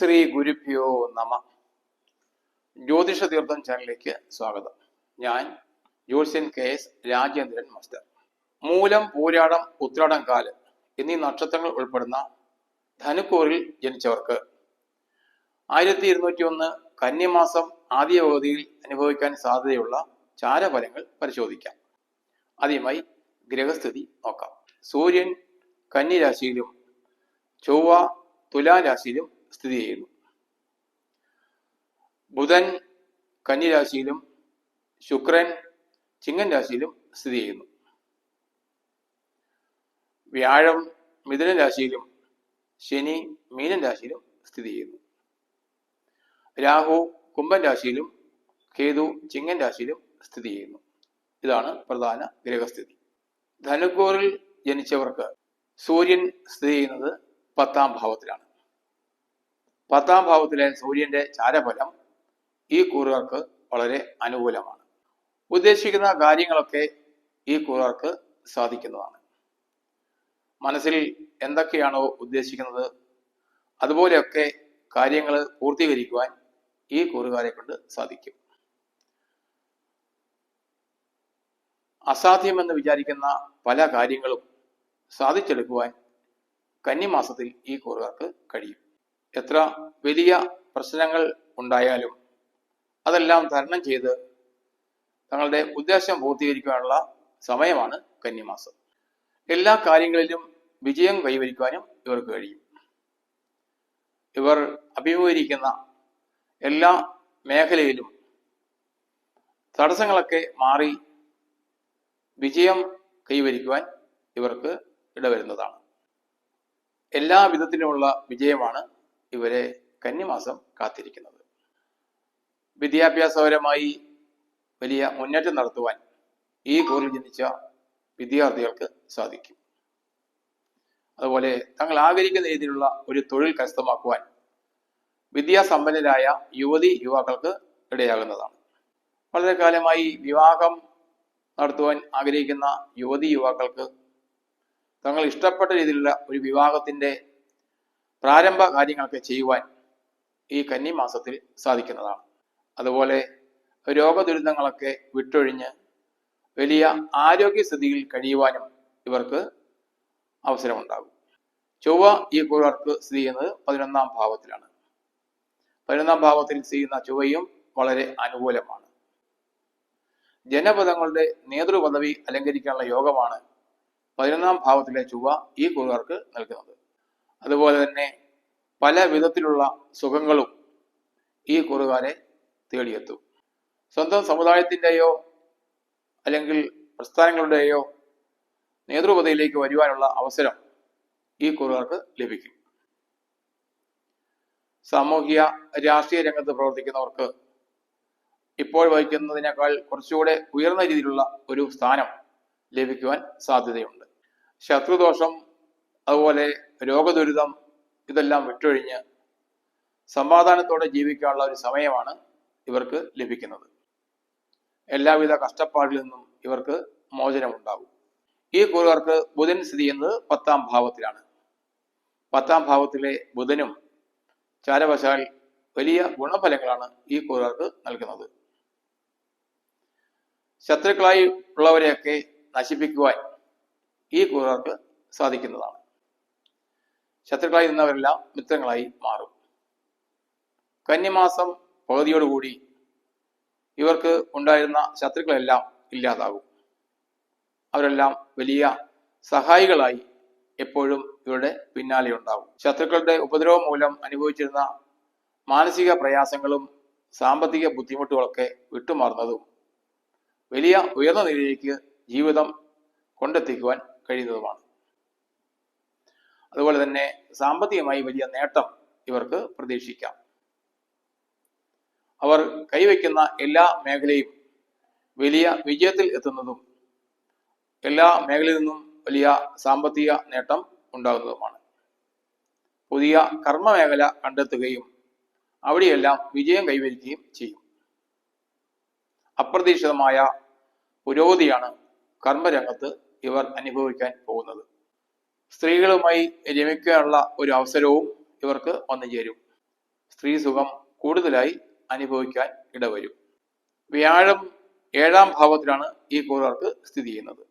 ശ്രീ ഗുരുഭ്യോ നമ. ജ്യോതിഷ തീർത്ഥം ചാനലിലേക്ക് സ്വാഗതം. ഞാൻ ജ്യോത്സ്യൻ കെ എസ് രാജേന്ദ്രൻ മാസ്റ്റർ. മൂലം പൂരാടം ഉത്രാടം കാൽ എന്നീ നക്ഷത്രങ്ങൾ ഉൾപ്പെടുന്ന ധനുക്കൂറിൽ ജനിച്ചവർക്ക് ആയിരത്തി ഇരുന്നൂറ്റി ഒന്ന് കന്യമാസം ആദ്യ അനുഭവിക്കാൻ സാധ്യതയുള്ള ചാരഫലങ്ങൾ പരിശോധിക്കാം. ആദ്യമായി ഗ്രഹസ്ഥിതി നോക്കാം. സൂര്യൻ കന്നിരാശിയിലും ചൊവ്വ തുലാരാശിയിലും സ്ഥിതി ചെയ്യുന്നു. ബുധൻ കന്നിരാശിയിലും ശുക്രൻ ചിങ്ങൻ രാശിയിലും സ്ഥിതി ചെയ്യുന്നു. വ്യാഴം മിഥുന രാശിയിലും ശനി മീനൻ രാശിയിലും സ്ഥിതി ചെയ്യുന്നു. രാഹു കുംഭൻ രാശിയിലും കേതു ചിങ്ങൻ രാശിയിലും സ്ഥിതി ചെയ്യുന്നു. ഇതാണ് പ്രധാന ഗ്രഹസ്ഥിതി. ധനുക്കൂറിൽ ജനിച്ചവർക്ക് സൂര്യൻ സ്ഥിതി ചെയ്യുന്നത് പത്താം ഭാവത്തിലാണ്. പത്താം ഭാവത്തിലെ സൂര്യന്റെ ചാരഫലം ഈ കൂറുകാർക്ക് വളരെ അനുകൂലമാണ്. ഉദ്ദേശിക്കുന്ന കാര്യങ്ങളൊക്കെ ഈ കൂറുകാർക്ക് സാധിക്കുന്നതാണ്. മനസ്സിൽ എന്തൊക്കെയാണോ ഉദ്ദേശിക്കുന്നത് അതുപോലെയൊക്കെ കാര്യങ്ങൾ പൂർത്തീകരിക്കുവാൻ ഈ കൂറുകാരെ കൊണ്ട് സാധിക്കും. അസാധ്യമെന്ന് വിചാരിക്കുന്ന പല കാര്യങ്ങളും സാധിച്ചെടുക്കുവാൻ കന്നിമാസത്തിൽ ഈ കൂറുകാർക്ക് കഴിയും. എത്ര വലിയ പ്രശ്നങ്ങൾ ഉണ്ടായാലും അതെല്ലാം തരണം ചെയ്ത് തങ്ങളുടെ ഉദ്ദേശം പൂർത്തീകരിക്കാനുള്ള സമയമാണ് കന്നിമാസം. എല്ലാ കാര്യങ്ങളിലും വിജയം കൈവരിക്കാനും ഇവർക്ക് കഴിയും. ഇവർ അഭിമുഖീകരിക്കുന്ന എല്ലാ മേഖലയിലും തടസ്സങ്ങളൊക്കെ മാറി വിജയം കൈവരിക്കുവാൻ ഇവർക്ക് ഇടവരുന്നതാണ്. എല്ലാ വിധത്തിലുമുള്ള വിജയമാണ് ഇവരെ കന്നിമാസം കാത്തിരിക്കുന്നത്. വിദ്യാഭ്യാസപരമായി വലിയ മുന്നേറ്റം നടത്തുവാൻ ഈ കൂറിൽ ജനിച്ച വിദ്യാർത്ഥികൾക്ക് സാധിക്കും. അതുപോലെ തങ്ങൾ ആഗ്രഹിക്കുന്ന രീതിയിലുള്ള ഒരു തൊഴിൽ കരസ്ഥമാക്കുവാൻ വിദ്യാസമ്പന്നരായ യുവതി യുവാക്കൾക്ക് ഇടയാകുന്നതാണ്. വളരെ കാലമായി വിവാഹം നടത്തുവാൻ ആഗ്രഹിക്കുന്ന യുവതി യുവാക്കൾക്ക് തങ്ങൾ ഇഷ്ടപ്പെട്ട രീതിയിലുള്ള ഒരു വിവാഹത്തിന്റെ പ്രാരംഭ കാര്യങ്ങളൊക്കെ ചെയ്യുവാൻ ഈ കന്നി മാസത്തിൽ സാധിക്കുന്നതാണ്. അതുപോലെ രോഗദുരിതങ്ങളൊക്കെ വിട്ടൊഴിഞ്ഞ് വലിയ ആരോഗ്യസ്ഥിതിയിൽ കഴിയുവാനും ഇവർക്ക് അവസരമുണ്ടാകും. ചൊവ്വ ഈ കുറവർക്ക് സ്ഥിതി ചെയ്യുന്നത് പതിനൊന്നാം ഭാവത്തിലാണ്. പതിനൊന്നാം ഭാവത്തിൽ സ്ഥിതി ചെയ്യുന്ന ചൊവ്വയും വളരെ അനുകൂലമാണ്. ജനപദങ്ങളുടെ നേതൃപദവി അലങ്കരിക്കാനുള്ള യോഗമാണ് പതിനൊന്നാം ഭാവത്തിലെ ചൊവ്വ ഈ കുറവർക്ക് നൽകുന്നത്. അതുപോലെ തന്നെ പല വിധത്തിലുള്ള സുഖങ്ങളും ഈ കുറുകാരെ തേടിയെത്തും. സ്വന്തം സമുദായത്തിന്റെയോ അല്ലെങ്കിൽ പ്രസ്ഥാനങ്ങളുടെയോ നേതൃപദയിലേക്ക് വരുവാനുള്ള അവസരം ഈ കുറുകാർക്ക് ലഭിക്കും. സാമൂഹിക രാഷ്ട്രീയ രംഗത്ത് പ്രവർത്തിക്കുന്നവർക്ക് ഇപ്പോൾ വഹിക്കുന്നതിനേക്കാൾ കുറച്ചുകൂടെ ഉയർന്ന രീതിയിലുള്ള ഒരു സ്ഥാനം ലഭിക്കുവാൻ സാധ്യതയുണ്ട്. ശത്രുദോഷം അതുപോലെ രോഗദുരിതം ഇതെല്ലാം വിട്ടൊഴിഞ്ഞ് സമാധാനത്തോടെ ജീവിക്കാനുള്ള ഒരു സമയമാണ് ഇവർക്ക് ലഭിക്കുന്നത്. എല്ലാവിധ കഷ്ടപ്പാടിൽ നിന്നും ഇവർക്ക് മോചനമുണ്ടാകും. ഈ കുറുകർക്ക് ബുധൻ സ്ഥിതി ചെയ്യുന്നത് പത്താം ഭാവത്തിലാണ്. പത്താം ഭാവത്തിലെ ബുധനും ചാരവശാൽ വലിയ ഗുണഫലങ്ങളാണ് ഈ കുറുകർക്ക് നൽകുന്നത്. ശത്രുക്കളായി ഉള്ളവരെയൊക്കെ നശിപ്പിക്കുവാൻ ഈ കുറുകർക്ക് സാധിക്കുന്നതാണ്. ശത്രുക്കളായി നിന്നവരെല്ലാം മിത്രങ്ങളായി മാറും. കന്യമാസം പകുതിയോടുകൂടി ഇവർക്ക് ഉണ്ടായിരുന്ന ശത്രുക്കളെല്ലാം ഇല്ലാതാകും. അവരെല്ലാം വലിയ സഹായികളായി എപ്പോഴും ഇവരുടെ പിന്നാലെ ഉണ്ടാവും. ശത്രുക്കളുടെ ഉപദ്രവം മൂലം അനുഭവിച്ചിരുന്ന മാനസിക പ്രയാസങ്ങളും സാമ്പത്തിക ബുദ്ധിമുട്ടുകളൊക്കെ വിട്ടുമാറുന്നതും വലിയ ഉയർന്ന നിലയിലേക്ക് ജീവിതം കൊണ്ടെത്തിക്കുവാൻ കഴിയുന്നതുമാണ്. അതുപോലെ തന്നെ സാമ്പത്തികമായി വലിയ നേട്ടം ഇവർക്ക് പ്രതീക്ഷിക്കാം. അവർ കൈവയ്ക്കുന്ന എല്ലാ മേഖലയും വലിയ വിജയത്തിൽ എത്തുന്നതും എല്ലാ മേഖലയിൽ നിന്നും വലിയ സാമ്പത്തിക നേട്ടം ഉണ്ടാകുന്നതുമാണ്. പുതിയ കർമ്മ മേഖല കണ്ടെത്തുകയും അവിടെയെല്ലാം വിജയം കൈവരിക്കുകയും ചെയ്യും. അപ്രതീക്ഷിതമായ പുരോഗതിയാണ് കർമ്മരംഗത്ത് ഇവർ അനുഭവിക്കാൻ പോകുന്നത്. സ്ത്രീകളുമായി രമിക്കാനുള്ള ഒരു അവസരവും ഇവർക്ക് വന്നു ചേരും. സ്ത്രീ സുഖം കൂടുതലായി അനുഭവിക്കാൻ ഇടവരും. വ്യാഴം ഏഴാം ഭാവത്തിലാണ് ഈ കൂറുകാർക്ക് സ്ഥിതി ചെയ്യുന്നത്.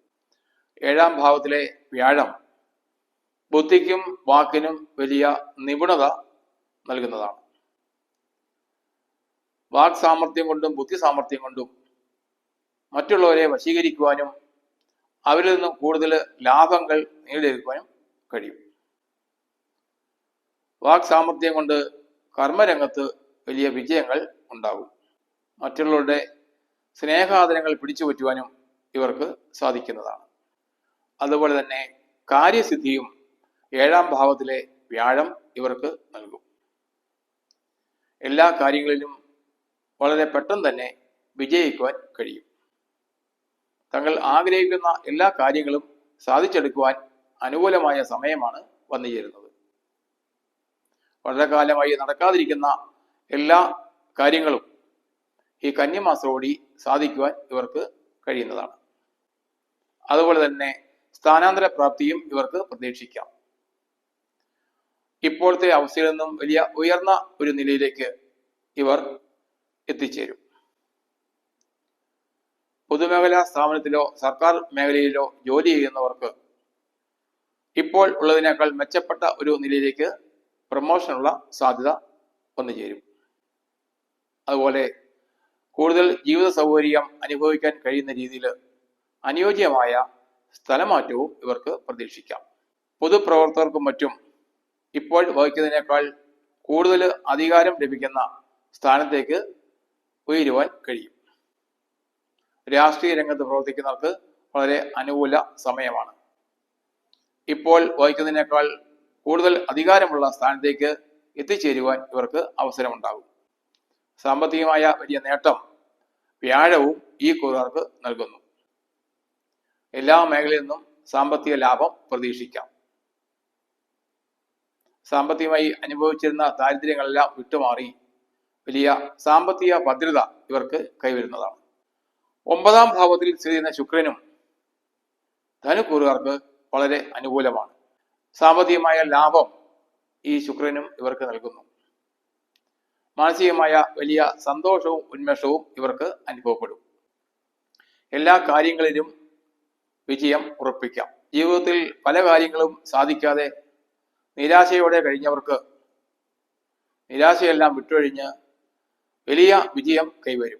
ഏഴാം ഭാവത്തിലെ വ്യാഴം ബുദ്ധിക്കും വാക്കിനും വലിയ നിപുണത നൽകുന്നതാണ്. വാക് സാമർഥ്യം കൊണ്ടും ബുദ്ധി സാമർഥ്യം കൊണ്ടും മറ്റുള്ളവരെ വശീകരിക്കുവാനും അവരിൽ നിന്നും കൂടുതൽ ലാഭങ്ങൾ നേടിയെടുക്കുവാനും കഴിയും. വാക് സാമർഥ്യം കൊണ്ട് കർമ്മരംഗത്ത് വലിയ വിജയങ്ങൾ ഉണ്ടാകും. മറ്റുള്ളവരുടെ സ്നേഹാദരങ്ങൾ പിടിച്ചു പറ്റുവാനും ഇവർക്ക് സാധിക്കുന്നതാണ്. അതുപോലെ തന്നെ കാര്യസിദ്ധിയും ഏഴാം ഭാവത്തിലെ വ്യാഴം ഇവർക്ക് നൽകും. എല്ലാ കാര്യങ്ങളിലും വളരെ പെട്ടെന്ന് തന്നെ വിജയിക്കുവാൻ കഴിയും. തങ്ങൾ ആഗ്രഹിക്കുന്ന എല്ലാ കാര്യങ്ങളും സാധിച്ചെടുക്കുവാൻ അനുകൂലമായ സമയമാണ് വന്നു ചേരുന്നത്. വളരെ കാലമായി നടക്കാതിരിക്കുന്ന എല്ലാ കാര്യങ്ങളും ഈ കന്യമാസോടി സാധിക്കുവാൻ ഇവർക്ക് കഴിയുന്നതാണ്. അതുപോലെ തന്നെ സ്ഥാനാന്തര പ്രാപ്തിയും ഇവർക്ക് പ്രതീക്ഷിക്കാം. ഇപ്പോഴത്തെ അവസ്ഥയിൽ നിന്നും വലിയ ഉയർന്ന ഒരു നിലയിലേക്ക് ഇവർ എത്തിച്ചേരും. പൊതുമേഖലാ സ്ഥാപനത്തിലോ സർക്കാർ മേഖലയിലോ ജോലി ചെയ്യുന്നവർക്ക് ഇപ്പോൾ ഉള്ളതിനേക്കാൾ മെച്ചപ്പെട്ട ഒരു നിലയിലേക്ക് പ്രമോഷനുള്ള സാധ്യത വന്നു ചേരും. അതുപോലെ കൂടുതൽ ജീവിത സൗകര്യം അനുഭവിക്കാൻ കഴിയുന്ന രീതിയിൽ അനുയോജ്യമായ സ്ഥലമാറ്റവും ഇവർക്ക് പ്രതീക്ഷിക്കാം. പൊതുപ്രവർത്തകർക്കും മറ്റും ഇപ്പോൾ വഹിക്കുന്നതിനേക്കാൾ കൂടുതൽ അധികാരം ലഭിക്കുന്ന സ്ഥാനത്തേക്ക് ഉയരുവാൻ കഴിയും. രാഷ്ട്രീയ രംഗത്ത് പ്രവർത്തിക്കുന്നവർക്ക് വളരെ അനുകൂല സമയമാണ്. ഇപ്പോൾ വഹിക്കുന്നതിനേക്കാൾ കൂടുതൽ അധികാരമുള്ള സ്ഥാനത്തേക്ക് എത്തിച്ചേരുവാൻ ഇവർക്ക് അവസരമുണ്ടാകും. സാമ്പത്തികമായ വലിയ നേട്ടം വ്യാഴവും ഈ കൂറുകാർക്ക് നൽകുന്നു. എല്ലാ മേഖലയിൽ നിന്നും സാമ്പത്തിക ലാഭം പ്രതീക്ഷിക്കാം. സാമ്പത്തികമായി അനുഭവിച്ചിരുന്ന ദാരിദ്ര്യങ്ങളെല്ലാം വിട്ടുമാറി വലിയ സാമ്പത്തിക ഭദ്രത ഇവർക്ക് കൈവരുന്നതാണ്. ഒമ്പതാം ഭാവത്തിൽ സ്ഥിതി ചെയ്യുന്ന ശുക്രനും ധനുക്കൂറുകാർക്ക് വളരെ അനുകൂലമാണ്. സാമ്പത്തികമായ ലാഭം ഈ ശുക്രനും ഇവർക്ക് നൽകുന്നു. മാനസികമായ വലിയ സന്തോഷവും ഉന്മേഷവും ഇവർക്ക് അനുഭവപ്പെടും. എല്ലാ കാര്യങ്ങളിലും വിജയം ഉറപ്പിക്കാം. ജീവിതത്തിൽ പല കാര്യങ്ങളും സാധിക്കാതെ നിരാശയോടെ കഴിഞ്ഞവർക്ക് നിരാശയെല്ലാം വിട്ടൊഴിഞ്ഞ് വലിയ വിജയം കൈവരും.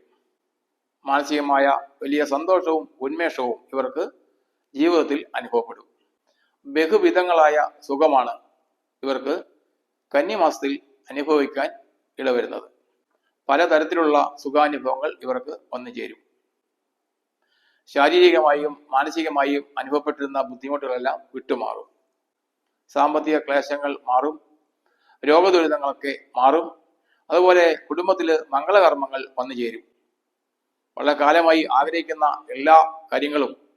മാനസികമായ വലിയ സന്തോഷവും ഉന്മേഷവും ഇവർക്ക് ജീവിതത്തിൽ അനുഭവപ്പെടും. ബഹുവിധങ്ങളായ സുഖമാണ് ഇവർക്ക് കന്നിമാസത്തിൽ അനുഭവിക്കാൻ ഇടവരുന്നത്. പലതരത്തിലുള്ള സുഖാനുഭവങ്ങൾ ഇവർക്ക് വന്നു ചേരും. ശാരീരികമായും മാനസികമായും അനുഭവപ്പെട്ടിരുന്ന ബുദ്ധിമുട്ടുകളെല്ലാം വിട്ടുമാറും. സാമ്പത്തിക ക്ലേശങ്ങൾ മാറും. രോഗദുരിതങ്ങളൊക്കെ മാറും. അതുപോലെ കുടുംബത്തിൽ മംഗളകർമ്മങ്ങൾ വന്നു ചേരും. വളരെ കാലമായി ആഗ്രഹിക്കുന്ന എല്ലാ കാര്യങ്ങളും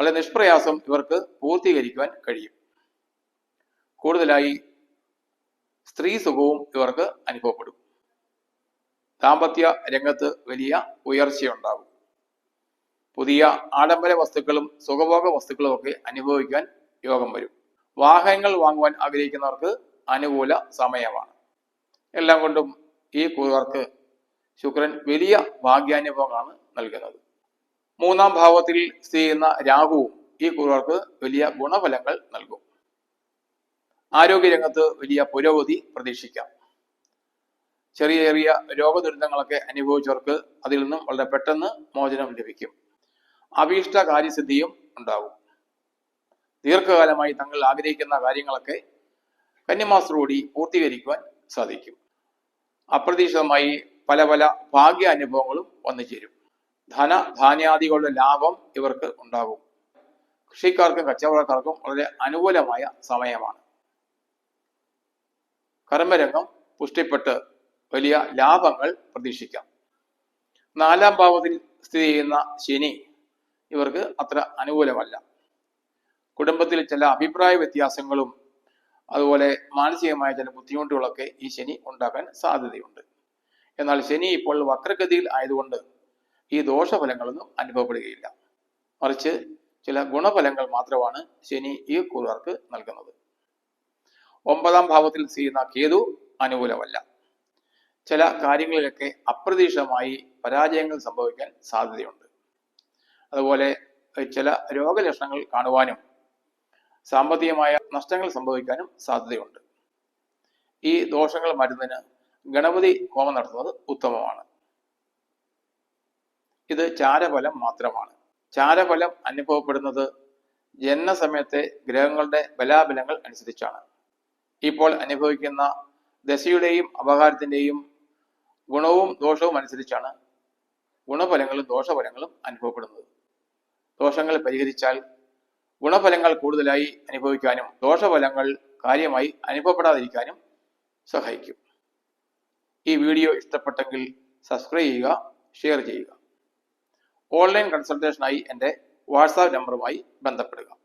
വളരെ നിഷ്പ്രയാസം ഇവർക്ക് പൂർത്തീകരിക്കുവാൻ കഴിയും. കൂടുതലായി സ്ത്രീ സുഖവും ഇവർക്ക് അനുഭവപ്പെടും. ദാമ്പത്യ രംഗത്ത് വലിയ ഉയർച്ചയുണ്ടാകും. പുതിയ ആഡംബര വസ്തുക്കളും സുഖഭോഗ വസ്തുക്കളും ഒക്കെ അനുഭവിക്കാൻ യോഗം വരും. വാഹനങ്ങൾ വാങ്ങുവാൻ ആഗ്രഹിക്കുന്നവർക്ക് അനുകൂല സമയമാണ്. എല്ലാം കൊണ്ടും ഈ കൂറുകാർക്ക് ശുക്രൻ വലിയ ഭാഗ്യാനുഭവമാണ് നൽകുന്നത്. മൂന്നാം ഭാവത്തിൽ സ്ഥിതി ചെയ്യുന്ന രാഹുവും ഈ കൂറുകാർക്ക് വലിയ ഗുണഫലങ്ങൾ നൽകും. ആരോഗ്യരംഗത്ത് വലിയ പുരോഗതി പ്രതീക്ഷിക്കാം. ചെറിയ ചെറിയ രോഗദുരിതങ്ങളൊക്കെ അനുഭവിച്ചവർക്ക് അതിൽ നിന്നും വളരെ പെട്ടെന്ന് മോചനം ലഭിക്കും. അഭീഷ്ട കാര്യസിദ്ധിയും ഉണ്ടാകും. ദീർഘകാലമായി തങ്ങൾ ആഗ്രഹിക്കുന്ന കാര്യങ്ങളൊക്കെ കന്യമാസത്തോടുകൂടി പൂർത്തീകരിക്കുവാൻ സാധിക്കും. അപ്രതീക്ഷിതമായി പല പല ഭാഗ്യ അനുഭവങ്ങളും വന്നു ചേരും ധന ധാന്യാദികളുടെ ലാഭം ഇവർക്ക് ഉണ്ടാകും. കൃഷിക്കാർക്കും കച്ചവടക്കാർക്കും വളരെ അനുകൂലമായ സമയമാണ്. കർമ്മരംഗം പുഷ്ടിപ്പെട്ട് വലിയ ലാഭങ്ങൾ പ്രതീക്ഷിക്കാം. നാലാം ഭാവത്തിൽ സ്ഥിതി ചെയ്യുന്ന ശനി ഇവർക്ക് അത്ര അനുകൂലമല്ല. കുടുംബത്തിൽ ചില അഭിപ്രായ വ്യത്യാസങ്ങളും അതുപോലെ മാനസികമായ ചില ബുദ്ധിമുട്ടുകളൊക്കെ ഈ ശനി ഉണ്ടാക്കാൻ സാധ്യതയുണ്ട്. എന്നാൽ ശനി ഇപ്പോൾ വക്രഗതിയിൽ ആയതുകൊണ്ട് ഈ ദോഷഫലങ്ങളൊന്നും അനുഭവപ്പെടുകയില്ല. മറിച്ച് ചില ഗുണഫലങ്ങൾ മാത്രമാണ് ശനി ഈ കൂറുകാർക്ക് നൽകുന്നത്. ഒമ്പതാം ഭാവത്തിൽ ചെയ്യുന്ന കേതു അനുകൂലമല്ല. ചില കാര്യങ്ങളിലൊക്കെ അപ്രതീക്ഷിതമായി പരാജയങ്ങൾ സംഭവിക്കാൻ സാധ്യതയുണ്ട്. അതുപോലെ ചില രോഗലക്ഷണങ്ങൾ കാണുവാനും സാമ്പത്തികമായ നഷ്ടങ്ങൾ സംഭവിക്കാനും സാധ്യതയുണ്ട്. ഈ ദോഷങ്ങൾ മരുന്നിന് ഗണപതി ഹോമം നടത്തുന്നത് ഉത്തമമാണ്. ഇത് ചാരഫലം മാത്രമാണ്. ചാരഫലം അനുഭവപ്പെടുന്നത് ജനനസമയത്തെ ഗ്രഹങ്ങളുടെ ബലാബലങ്ങൾ അനുസരിച്ചാണ്. ഇപ്പോൾ അനുഭവിക്കുന്ന ദശയുടെയും അപകാരത്തിന്റെയും ഗുണവും ദോഷവും അനുസരിച്ചാണ് ഗുണഫലങ്ങളും ദോഷഫലങ്ങളും അനുഭവപ്പെടുന്നത്. ദോഷങ്ങൾ പരിഹരിച്ചാൽ ഗുണഫലങ്ങൾ കൂടുതലായി അനുഭവിക്കാനും ദോഷഫലങ്ങൾ കാര്യമായി അനുഭവപ്പെടാതിരിക്കാനും സഹായിക്കും. ഈ വീഡിയോ ഇഷ്ടപ്പെട്ടെങ്കിൽ സബ്സ്ക്രൈബ് ചെയ്യുക ഷെയർ ചെയ്യുക. ഓൺലൈൻ കൺസൾട്ടേഷനായി എന്റെ വാട്സാപ്പ് നമ്പറുമായി ബന്ധപ്പെടുക.